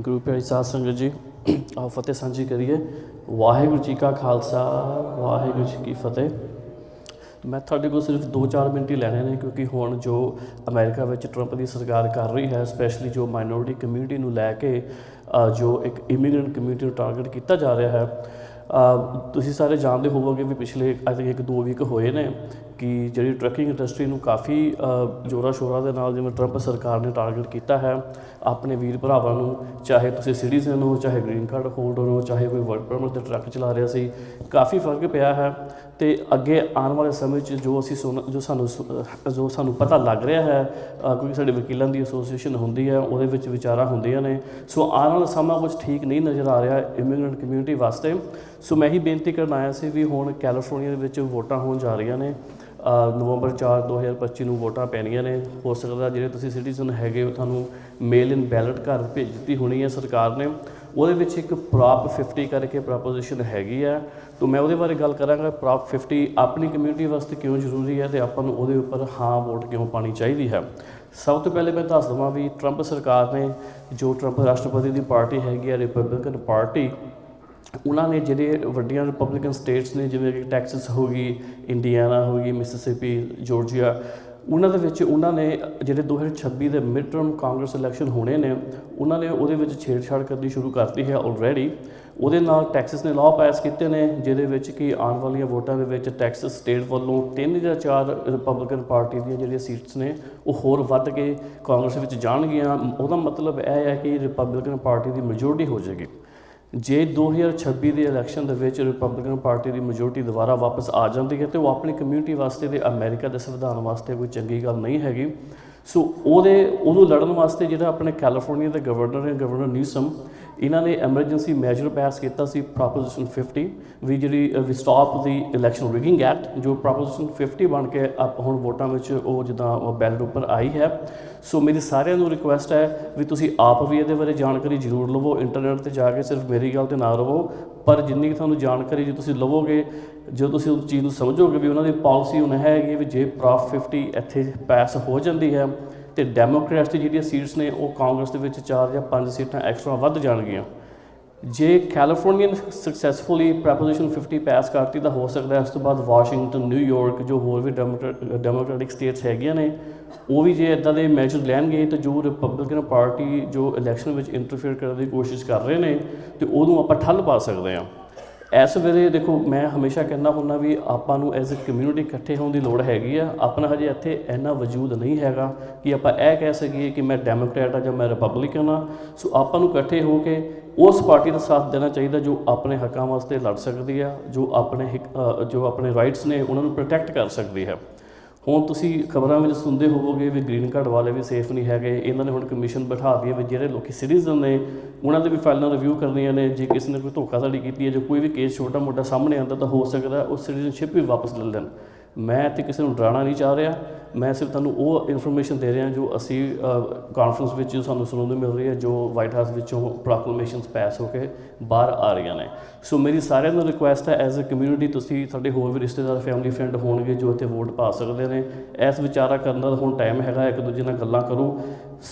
ਗੁਰੂ ਪਿਆਰੀ ਸਾਧ ਸੰਗਤ ਜੀ, ਆਓ ਫਤਿਹ ਸਾਂਝੀ ਕਰੀਏ। ਵਾਹਿਗੁਰੂ ਜੀ ਕਾ ਖਾਲਸਾ, ਵਾਹਿਗੁਰੂ ਜੀ ਕੀ ਫਤਿਹ। ਮੈਂ ਤੁਹਾਡੇ ਕੋਲ ਸਿਰਫ 2-4 ਮਿੰਟ ਹੀ ਲੈਣੇ ਨੇ, ਕਿਉਂਕਿ ਹੁਣ ਜੋ ਅਮਰੀਕਾ ਵਿੱਚ ਟਰੰਪ ਦੀ ਸਰਕਾਰ ਕਰ ਰਹੀ ਹੈ ਸਪੈਸ਼ਲੀ ਜੋ ਮਾਈਨੋਰਿਟੀ ਕਮਿਊਨਿਟੀ ਨੂੰ ਲੈ ਕੇ ਜੋ ਇੱਕ ਇਮੀਗ੍ਰੈਂਟ ਕਮਿਊਨਿਟੀ ਨੂੰ ਟਾਰਗੇਟ ਕੀਤਾ ਜਾ ਰਿਹਾ ਹੈ ਤੁਸੀਂ ਸਾਰੇ ਜਾਣਦੇ ਹੋਵੋਗੇ ਵੀ ਪਿਛਲੇ, ਅੱਜ ਤੱਕ ਇੱਕ ਦੋ ਵੀਕ ਹੋਏ ਨੇ ਕਿ ਜਿਹੜੀ ਟਰੱਕਿੰਗ ਇੰਡਸਟਰੀ ਨੂੰ ਕਾਫੀ ਅ, ਜ਼ੋਰਾਂ ਸ਼ੋਰਾਂ ਦੇ ਨਾਲ ਜਿਵੇਂ ਟਰੰਪ ਸਰਕਾਰ ਨੇ ਟਾਰਗੇਟ ਕੀਤਾ ਹੈ ਆਪਣੇ ਵੀਰ ਭਰਾਵਾਂ ਨੂੰ ਚਾਹੇ ਤੁਸੀਂ ਸਿਟੀਜ਼ਨ ਹੋ ਚਾਹੇ ਗ੍ਰੀਨ ਕਾਰਡ ਹੋਲਡਰ ਹੋ ਚਾਹੇ ਕੋਈ ਵਰਕ ਪਰਮਿਟ ਤੇ ਟਰੱਕ ਚਲਾ ਰਿਹਾ ਸੀ ਕਾਫੀ ਫ਼ਰਕ ਪਿਆ ਹੈ ਤੇ ਅੱਗੇ ਆਉਣ ਵਾਲੇ ਸਮੇਂ 'ਚ ਜੋ ਅਸੀਂ ਸੁਣ ਜੋ ਸਾਨੂੰ ਸੁ- ਜੋ ਸਾਨੂੰ ਪਤਾ ਲੱਗ ਰਿਹਾ ਹੈ ਕਿਉਂਕਿ ਸਾਡੇ ਵਕੀਲਾਂ ਦੀ ਐਸੋਸੀਏਸ਼ਨ ਹੁੰਦੀ ਹੈ ਉਹਦੇ ਵਿੱਚ ਵਿਚਾਰਾਂ ਹੁੰਦੀਆਂ ਨੇ। ਸੋ ਆਉਣ ਵਾਲਾ ਸਮਾਂ ਕੁਝ ਠੀਕ ਨਹੀਂ ਨਜ਼ਰ ਆ ਰਿਹਾ ਇਮੀਗ੍ਰੈਂਟ ਕਮਿਊਨਿਟੀ ਵਾਸਤੇ। ਸੋ ਮੈਂ ਹੀ ਬੇਨਤੀ ਕਰਨ ਆਇਆ ਸੀ ਵੀ ਹੁਣ ਕੈਲੀਫੋਰਨੀਆ ਦੇ ਵਿੱਚ ਵੋਟਾਂ ਹੋਣ ਜਾ ਰਹੀਆਂ ਨੇ। ਨਵੰਬਰ 4 2025 ਨੂੰ ਵੋਟਾਂ ਪੈਣੀਆਂ ਨੇ। ਹੋ ਸਕਦਾ ਜਿਹੜੇ ਤੁਸੀਂ ਸਿਟੀਜ਼ਨ ਹੈਗੇ ਹੋ, ਤੁਹਾਨੂੰ ਮੇਲ ਇਨ ਬੈਲਟ ਘਰ ਭੇਜ ਦਿੱਤੀ ਹੋਣੀ ਹੈ ਸਰਕਾਰ ਨੇ। ਉਹਦੇ ਵਿੱਚ ਇੱਕ ਪ੍ਰੋਪ 50 ਕਰਕੇ ਪ੍ਰੋਪੋਜੀਸ਼ਨ ਹੈਗੀ ਹੈ। ਤਾਂ ਮੈਂ ਉਹਦੇ ਬਾਰੇ ਗੱਲ ਕਰਾਂਗਾ। ਪ੍ਰੋਪ 50 ਆਪਣੀ ਕਮਿਊਨਿਟੀ ਵਾਸਤੇ ਕਿਉਂ ਜ਼ਰੂਰੀ ਹੈ ਤੇ ਆਪਾਂ ਨੂੰ ਉਹਦੇ ਉੱਪਰ ਹਾਂ ਵੋਟ ਕਿਉਂ ਪਾਣੀ ਚਾਹੀਦੀ ਹੈ। ਸਭ ਤੋਂ ਪਹਿਲੇ ਮੈਂ ਦੱਸ ਦਵਾਂ ਵੀ ਟਰੰਪ ਸਰਕਾਰ ਨੇ, ਜੋ ਟਰੰਪ ਰਾਸ਼ਟਰਪਤੀ ਦੀ ਪਾਰਟੀ ਹੈਗੀ ਹੈ ਰਿਪਬਲਿਕਨ ਪਾਰਟੀ ਉਹਨਾਂ ਨੇ ਜਿਹੜੇ ਵੱਡੀਆਂ ਰਿਪਬਲਿਕਨ ਸਟੇਟਸ ਨੇ, ਜਿਵੇਂ ਕਿ ਟੈਕਸਸ ਹੋ ਗਈ ਇੰਡੀਆਨਾ ਹੋ ਗਈ ਮਿਸਿਸਿਪੀ ਜਾਰਜੀਆ ਉਹਨਾਂ ਦੇ ਵਿੱਚ ਉਹਨਾਂ ਨੇ ਜਿਹੜੇ 2026 ਦੇ ਮਿਡ ਟਰਮ ਕਾਂਗਰਸ ਇਲੈਕਸ਼ਨ ਹੋਣੇ ਨੇ, ਉਹਨਾਂ ਨੇ ਉਹਦੇ ਵਿੱਚ ਛੇੜਛਾੜ ਕਰਨੀ ਸ਼ੁਰੂ ਕਰਤੀ ਹੈ ਆਲਰੇਡੀ ਉਹਦੇ ਨਾਲ ਟੈਕਸਸ ਨੇ ਲਾਅ ਪਾਸ ਕੀਤੇ ਨੇ, ਜਿਹਦੇ ਵਿੱਚ ਕਿ ਆਉਣ ਵਾਲੀਆਂ ਵੋਟਾਂ ਦੇ ਵਿੱਚ ਟੈਕਸਸ ਸਟੇਟ ਵੱਲੋਂ ਤਿੰਨ ਜਾਂ ਚਾਰ ਰਿਪਬਲਿਕਨ ਪਾਰਟੀ ਦੀਆਂ ਜਿਹੜੀਆਂ ਸੀਟਸ ਨੇ, ਉਹ ਹੋਰ ਵੱਧ ਕੇ ਕਾਂਗਰਸ ਵਿੱਚ ਜਾਣਗੀਆਂ। ਉਹਦਾ ਮਤਲਬ ਇਹ ਹੈ ਕਿ ਰਿਪਬਲਿਕਨ ਪਾਰਟੀ ਦੀ ਮੈਜੋਰਟੀ ਹੋ ਜਾਏਗੀ। ਜੇ 2026 ਦੇ ਇਲੈਕਸ਼ਨ ਦੇ ਵਿੱਚ ਰਿਪਬਲਿਕਨ ਪਾਰਟੀ ਦੀ ਮੈਜੋਰਟੀ ਦੁਬਾਰਾ ਵਾਪਸ ਆ ਜਾਂਦੀ ਹੈ ਤੇ ਉਹ ਆਪਣੀ ਕਮਿਊਨਿਟੀ ਵਾਸਤੇ ਤੇ ਅਮਰੀਕਾ ਦੇ ਸੰਵਿਧਾਨ ਵਾਸਤੇ ਕੋਈ ਚੰਗੀ ਗੱਲ ਨਹੀਂ ਹੈਗੀ। ਸੋ ਉਹਦੇ, ਉਹਨੂੰ ਲੜਨ ਵਾਸਤੇ ਜਿਹੜਾ ਆਪਣੇ ਕੈਲੀਫੋਰਨੀਆ ਦੇ ਗਵਰਨਰ ਹੈ ਗਵਰਨਰ ਨਿਊਸਮ ਇਹਨਾਂ ਨੇ ਐਮਰਜੈਂਸੀ ਮੈਜਰ ਪਾਸ ਕੀਤਾ ਸੀ ਪ੍ਰੋਪੋਜੀਸ਼ਨ 50 ਵੀ ਜਿਹੜੀ ਵੀ ਸਟਾਪ ਦੀ ਇਲੈਕਸ਼ਨ ਰਿਗਿੰਗ ਐਕਟ ਜੋ ਪ੍ਰੋਪੋਜੀਸ਼ਨ 50 ਬਣ ਕੇ ਆਪ ਹੁਣ ਵੋਟਾਂ ਵਿੱਚ ਉਹ ਜਿੱਦਾਂ ਬੈਲਟ ਉੱਪਰ ਆਈ ਹੈ। ਸੋ ਮੇਰੀ ਸਾਰਿਆਂ ਨੂੰ ਰਿਕੁਐਸਟ ਹੈ ਵੀ ਤੁਸੀਂ ਆਪ ਵੀ ਇਹਦੇ ਬਾਰੇ ਜਾਣਕਾਰੀ ਜ਼ਰੂਰ ਲਵੋ ਇੰਟਰਨੈਟ ਤੇ ਜਾ ਕੇ ਸਿਰਫ ਮੇਰੀ ਗੱਲ ਤੇ ਨਾ ਰਹੋ, ਪਰ ਜਿੰਨੀ ਕੁ ਤੁਹਾਨੂੰ ਜਾਣਕਾਰੀ ਜੇ ਤੁਸੀਂ ਲਵੋਗੇ ਜਦੋਂ ਤੁਸੀਂ ਉਸ ਚੀਜ਼ ਨੂੰ ਸਮਝੋਗੇ ਵੀ ਉਹਨਾਂ ਦੀ ਪਾਲਿਸੀ ਹੁਣ ਹੈਗੀ ਵੀ ਜੇ ਪ੍ਰੋਪ 50 ਇੱਥੇ ਪਾਸ ਹੋ ਜਾਂਦੀ ਹੈ ਤੇ ਡੈਮੋਕ੍ਰੈਟਸ ਦੀ ਜਿਹੜੀਆਂ ਸੀਟਸ ਨੇ, ਉਹ ਕਾਂਗਰਸ ਦੇ ਵਿੱਚ 4 ਜਾਂ 5 ਸੀਟਾਂ ਐਕਸਟਰਾ ਵੱਧ ਜਾਣਗੀਆਂ। ਜੇ ਕੈਲੀਫੋਰਨੀਅਨ ਸਕਸੈਸਫੁਲੀ ਪ੍ਰੋਪੋਜੀਸ਼ਨ 50 ਪਾਸ ਕਰਤੀ, ਤਾਂ ਹੋ ਸਕਦਾ ਹੈ ਇਸ ਤੋਂ ਬਾਅਦ ਵਾਸ਼ਿੰਗਟਨ ਨਿਊਯਾਰਕ ਜੋ ਹੋਰ ਵੀ ਡੈਮੋਕ੍ਰੈਟਿਕ ਸਟੇਟਸ ਹੈਗੀਆਂ ਨੇ, ਉਹ ਵੀ ਜੇ ਇਦਾਂ ਦੇ ਮੈਜਰ ਲੈਣਗੇ, ਤਾਂ ਜੋ ਰਿਪਬਲਿਕਨ ਪਾਰਟੀ ਜੋ ਇਲੈਕਸ਼ਨ ਵਿੱਚ ਇੰਟਰਫੇਅਰ ਕਰਨ ਦੀ ਕੋਸ਼ਿਸ਼ ਕਰ ਰਹੇ ਨੇ, ਤੇ ਉਹਨੂੰ ਆਪਾਂ ਠੱਲ ਪਾ ਸਕਦੇ ਹਾਂ। ਇਸ ਵੇਲੇ ਦੇਖੋ, ਮੈਂ ਹਮੇਸ਼ਾ ਕਹਿੰਦਾ ਹੁੰਦਾ ਵੀ ਆਪਾਂ ਨੂੰ ਐਜ਼ ਅ ਕਮਿਊਨਿਟੀ ਇਕੱਠੇ ਹੋਣ ਦੀ ਲੋੜ ਹੈਗੀ ਆ। ਆਪਣਾ ਹਜੇ ਇੱਥੇ ਇੰਨਾ ਵਜੂਦ ਨਹੀਂ ਹੈਗਾ ਕਿ ਆਪਾਂ ਇਹ ਕਹਿ ਸਕੀਏ ਕਿ ਮੈਂ ਡੈਮੋਕ੍ਰੈਟ ਆ ਜਾਂ ਮੈਂ ਰਿਪਬਲਿਕਨ ਆ। ਸੋ ਆਪਾਂ ਨੂੰ ਇਕੱਠੇ ਹੋ ਕੇ ਉਸ ਪਾਰਟੀ ਦਾ ਸਾਥ ਦੇਣਾ ਚਾਹੀਦਾ ਜੋ ਆਪਣੇ ਹੱਕਾਂ ਵਾਸਤੇ ਲੜ ਸਕਦੀ ਆ, ਜੋ ਆਪਣੇ ਹਿੱਕ- ਜੋ ਆਪਣੇ ਰਾਈਟਸ ਨੇ, ਉਹਨਾਂ ਨੂੰ ਪ੍ਰੋਟੈਕਟ ਕਰ ਸਕਦੀ ਹੈ। ਹੁਣ ਤੁਸੀਂ ਖਬਰਾਂ ਵਿੱਚ ਸੁਣਦੇ ਹੋਵੋਗੇ ਵੀ ਗ੍ਰੀਨ ਕਾਰਡ ਵਾਲੇ ਵੀ ਸੇਫ ਨਹੀਂ ਹੈਗੇ, ਇਹਨਾਂ ਨੇ ਹੁਣ ਕਮਿਸ਼ਨ ਬਿਠਾ ਦਿੱਤੀ ਵੀ ਜਿਹੜੇ ਲੋਕੀ ਸਿਟੀਜ਼ਨ ਨੇ, ਉਹਨਾਂ ਦੇ ਵੀ ਫਾਈਲਾਂ ਰਿਵਿਊ ਕਰਨੀਆਂ ਨੇ, ਜੇ ਕਿਸੇ ਨੇ ਕੋਈ ਧੋਖਾਧੜੀ ਕੀਤੀ ਹੈ, ਜਾਂ ਕੋਈ ਵੀ ਕੇਸ ਛੋਟਾ ਮੋਟਾ ਸਾਹਮਣੇ ਆਉਂਦਾ ਤਾਂ ਹੋ ਸਕਦਾ ਉਹ ਸਿਟੀਜ਼ਨਸ਼ਿਪ ਵੀ ਵਾਪਸ ਲੈ ਲੈਣ। ਮੈਂ ਤੇ ਕਿਸੇ ਨੂੰ ਡਰਾਉਣਾ ਨਹੀਂ ਚਾਹ ਰਿਹਾ। ਮੈਂ ਸਿਰਫ ਤੁਹਾਨੂੰ ਉਹ ਇਨਫੋਰਮੇਸ਼ਨ ਦੇ ਰਿਹਾ ਜੋ ਅਸੀਂ ਕਾਨਫਰੰਸ ਵਿੱਚ ਜੋ ਸਾਨੂੰ ਸੁਣਨ ਨੂੰ ਮਿਲ ਰਹੀ ਹੈ, ਜੋ ਵਾਈਟ ਹਾਊਸ ਵਿੱਚੋਂ ਪ੍ਰੋਕਲੇਮੇਸ਼ਨਸ ਪਾਸ ਹੋ ਕੇ ਬਾਹਰ ਆ ਰਹੀਆਂ ਨੇ। ਸੋ ਮੇਰੀ ਸਾਰਿਆਂ ਨੂੰ ਰਿਕੁਐਸਟ ਹੈ ਐਜ਼ ਅ ਕਮਿਊਨਿਟੀ ਤੁਸੀਂ ਸਾਡੇ ਹੋਰ ਵੀ ਰਿਸ਼ਤੇਦਾਰ ਫੈਮਿਲੀ ਫਰੈਂਡ ਹੋਣਗੇ ਜੋ ਇੱਥੇ ਵੋਟ ਪਾ ਸਕਦੇ ਨੇ। ਇਸ ਵਿਚਾਰਾ ਕਰਨ ਦਾ ਹੁਣ ਟਾਈਮ ਹੈਗਾ, ਇੱਕ ਦੂਜੇ ਨਾਲ ਗੱਲਾਂ ਕਰੋ।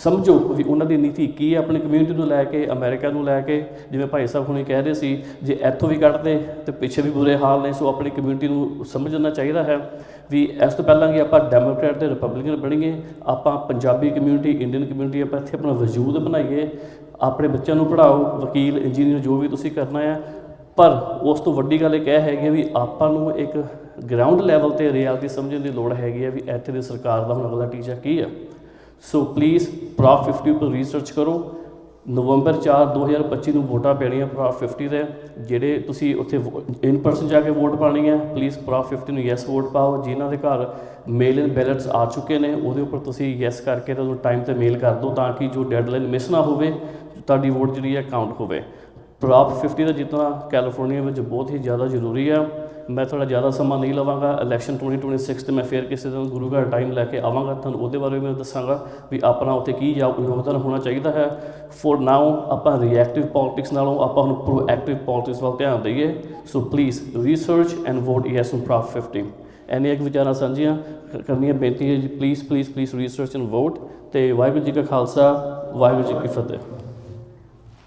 ਸਮਝੋ ਵੀ ਉਹਨਾਂ ਦੀ ਨੀਤੀ ਕੀ ਹੈ ਆਪਣੀ ਕਮਿਊਨਿਟੀ ਨੂੰ ਲੈ ਕੇ ਅਮਰੀਕਾ ਨੂੰ ਲੈ ਕੇ। ਜਿਵੇਂ ਭਾਈ ਸਾਹਿਬ ਹੁਣੇ ਕਹਿ ਰਹੇ ਸੀ, ਜੇ ਇੱਥੋਂ ਵੀ ਕੱਢਦੇ ਤੇ ਪਿੱਛੇ ਵੀ ਬੁਰੇ ਹਾਲ ਨੇ, ਸੋ ਆਪਣੀ ਕਮਿਊਨਿਟੀ ਨੂੰ ਸਮਝਣਾ ਚਾਹੀਦਾ ਹੈ। ਵੀ ਇਸ ਤੋਂ ਪਹਿਲਾਂ ਕਿ ਆਪਾਂ ਡੈਮੋਕ੍ਰੈਟ ਤੇ ਰਿਪਬਲਿਕਨ ਬਣੀਏ ਆਪਾਂ ਪੰਜਾਬੀ ਕਮਿਊਨਿਟੀ ਇੰਡੀਅਨ ਕਮਿਊਨਿਟੀ ਆਪਾਂ ਇੱਥੇ ਆਪਣਾ ਵਜੂਦ ਬਣਾਈਏ, ਆਪਣੇ ਬੱਚਿਆਂ ਨੂੰ ਪੜ੍ਹਾਓ, ਵਕੀਲ ਇੰਜੀਨੀਅਰ ਜੋ ਵੀ ਤੁਸੀਂ ਕਰਨਾ ਹੈ ਪਰ ਉਸ ਤੋਂ ਵੱਡੀ ਗੱਲ ਇਹ ਹੈ ਵੀ ਆਪਾਂ ਨੂੰ ਇੱਕ ਗਰਾਊਂਡ ਲੈਵਲ ਤੇ ਰਿਐਲਿਟੀ ਸਮਝਣ ਦੀ ਲੋੜ ਹੈਗੀ ਹੈ ਵੀ ਇੱਥੇ ਦੀ ਸਰਕਾਰ ਦਾ ਹੁਣ ਅਗਲਾ ਟੀਚਾ ਕੀ ਹੈ ਸੋ ਪਲੀਜ਼ ਪ੍ਰੋਪ 50 ਉੱਪਰ ਰਿਸਰਚ ਕਰੋ ਨਵੰਬਰ 4 2025 ਨੂੰ ਵੋਟਾਂ ਪੈਣੀਆਂ ਪ੍ਰੋਪ 50 ਦੇ, ਜਿਹੜੇ ਤੁਸੀਂ ਉੱਥੇ ਇਨ ਪਰਸਨ ਜਾ ਕੇ ਵੋਟ ਪਾਣੀ ਹੈ ਪਲੀਜ਼ ਪ੍ਰੋਪ 50 ਨੂੰ ਯੈਸ ਵੋਟ ਪਾਓ। ਜਿਨ੍ਹਾਂ ਦੇ ਘਰ ਮੇਲ ਇਨ ਬੈਲਟਸ ਆ ਚੁੱਕੇ ਨੇ, ਉਹਦੇ ਉੱਪਰ ਤੁਸੀਂ ਯੈਸ ਕਰਕੇ ਤਾਂ ਟਾਈਮ ਤੇ ਮੇਲ ਕਰ ਦਿਓ ਤਾਂ ਕਿ ਜੋ ਡੈਡਲਾਈਨ ਮਿਸ ਨਾ ਹੋਵੇ, ਤੁਹਾਡੀ ਵੋਟ ਜਿਹੜੀ ਹੈ ਕਾਊਂਟ ਹੋਵੇ। ਪ੍ਰੋਪ 50 ਦਾ ਜਿੱਤਣਾ ਕੈਲੀਫੋਰਨੀਆ ਵਿੱਚ ਬਹੁਤ ਹੀ ਜ਼ਿਆਦਾ ਜ਼ਰੂਰੀ ਹੈ ਮੈਂ ਥੋੜਾ ਜ਼ਿਆਦਾ ਸਮਾਂ ਨਹੀਂ ਲਵਾਂਗਾ ਇਲੈਕਸ਼ਨ 2026 ਤੇ ਮੈਂ ਫੇਰ ਕਿਸੇ ਦਿਨ ਗੁਰੂ ਘਰ ਟਾਈਮ ਲੈ ਕੇ ਆਵਾਂਗਾ, ਤੁਹਾਨੂੰ ਉਹਦੇ ਬਾਰੇ ਵੀ ਮੈਂ ਦੱਸਾਂਗਾ ਵੀ ਆਪਣਾ ਉੱਥੇ ਕੀ ਜਾ- ਯੋਗਦਾਨ ਹੋਣਾ ਚਾਹੀਦਾ ਹੈ। ਫॉर ਨਾਓ ਆਪਾਂ ਰਿਐਕਟਿਵ ਪੋਲਿਟਿਕਸ ਨਾਲੋਂ ਆਪਾਂ ਹੁਣ ਪ੍ਰੋਐਕਟਿਵ ਪੋਲਿਟਿਕਸ ਵੱਲ ਧਿਆਨ ਦਈਏ। So please research and vote yes on prop 50 ਐਨੀ ਇੱਕ ਵਿਚਾਰਾਂ ਸਾਂਝੀਆਂ ਕਰਨੀਆਂ ਬੇਨਤੀ ਹੈ ਜੀ। Please please please research and vote ਤੇ ਵਾਹਿਗੁਰੂ ਜੀ ਕਾ ਖਾਲਸਾ, ਵਾਹਿਗੁਰੂ ਜੀ ਕੀ ਫਤਿਹ।